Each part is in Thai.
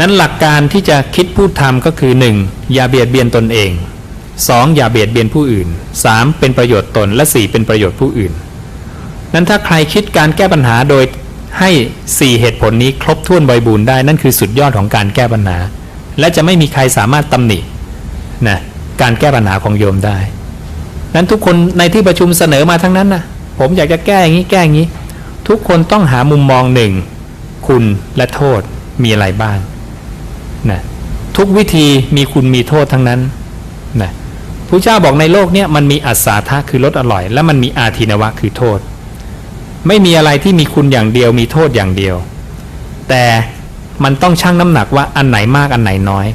นั้นหลักการที่จะคิดพูดทำก็คือ 1. อย่าเบียดเบียนตนเอง 2. อย่าเบียดเบียนผู้อื่น 3. เป็นประโยชน์ตนและ 4. เป็นประโยชน์ผู้อื่น นั้นถ้าใครคิดการแก้ปัญหาโดยให้ 4 เหตุผลนี้ครบถ้วนบริบูรณ์ได้นั่นคือสุดยอดของการแก้ปัญหา และจะไม่มีใครสามารถตำหนินะการแก้ปัญหาของโยมได้ นั้นทุกคนในที่ประชุมเสนอมาทั้งนั้นนะผมอยากจะแก้อย่างนี้แก้อย่างนี้ ทุกคนต้องหามุมมองหนึ่งคุณและโทษมีอะไรบ้าง นะทุกวิธีมีคุณมีโทษทั้งนั้นนะพระเจ้าบอกในโลกเนี้ยมันมีอัศาทะคือรสอร่อย และมันมีอาทินวะคือโทษ ไม่มีอะไรที่มีคุณอย่างเดียวมีโทษอย่างเดียว แต่มันต้องชั่งน้ำหนักว่าอันไหนมากอันไหนน้อย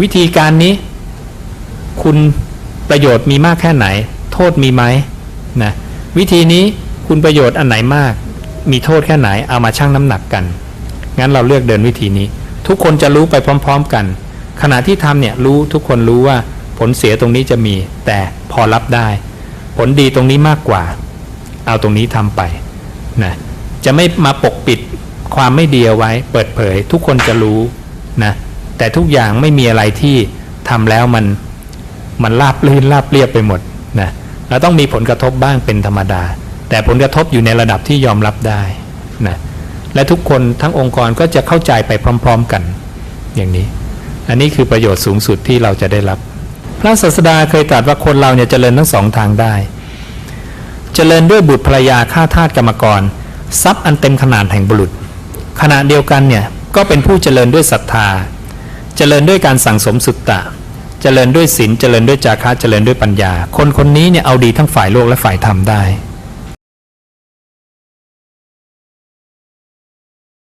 วิธีการนี้ คุณประโยชน์มีมากแค่ไหน โทษมีไหมนะวิธีนี้คุณประโยชน์อันไหนมาก มีโทษแค่ไหนเอามาชั่งน้ำหนักกัน งั้นเราเลือกเดินวิธีนี้ ทุกคนจะรู้ไปพร้อม ๆ กัน ขณะที่ทำเนี่ยรู้ทุกคนรู้ว่าผลเสียตรงนี้จะมี แต่พอรับได้ ผลดีตรงนี้มากกว่า เอาตรงนี้ทำไปนะจะไม่มาปกปิดความไม่ดีเอาไว้ เปิดเผย ทุกคนจะรู้นะแต่ทุกอย่างไม่มีอะไรที่ทำแล้วมันมันราบลื่นราบเรียบไปหมดนะเราต้องมีผลกระทบบ้างเป็นธรรมดา แต่ผลกระทบอยู่ในระดับที่ยอมรับได้นะ และทุกคนทั้งองค์กรก็จะเข้าใจไปพร้อม ๆกัน อย่างนี้ อันนี้คือประโยชน์สูงสุดที่เราจะได้รับ พระศาสดาเคยตรัสว่าคนเราเนี่ยเจริญทั้งสองทางได้เจริญด้วยบุตรภรรยาข้าทาสกรรมกร ทรัพย์อันเต็มขนาดแห่งบุรุษขณะเดียวกันเนี่ยก็เป็นผู้เจริญด้วยศรัทธา เจริญด้วยการสั่งสมสุตตะ เจริญด้วยศีลเจริญด้วยจาคะเจริญด้วยปัญญา คนคนนี้เนี่ยเอาดีทั้งฝ่ายโลกและฝ่ายธรรมได้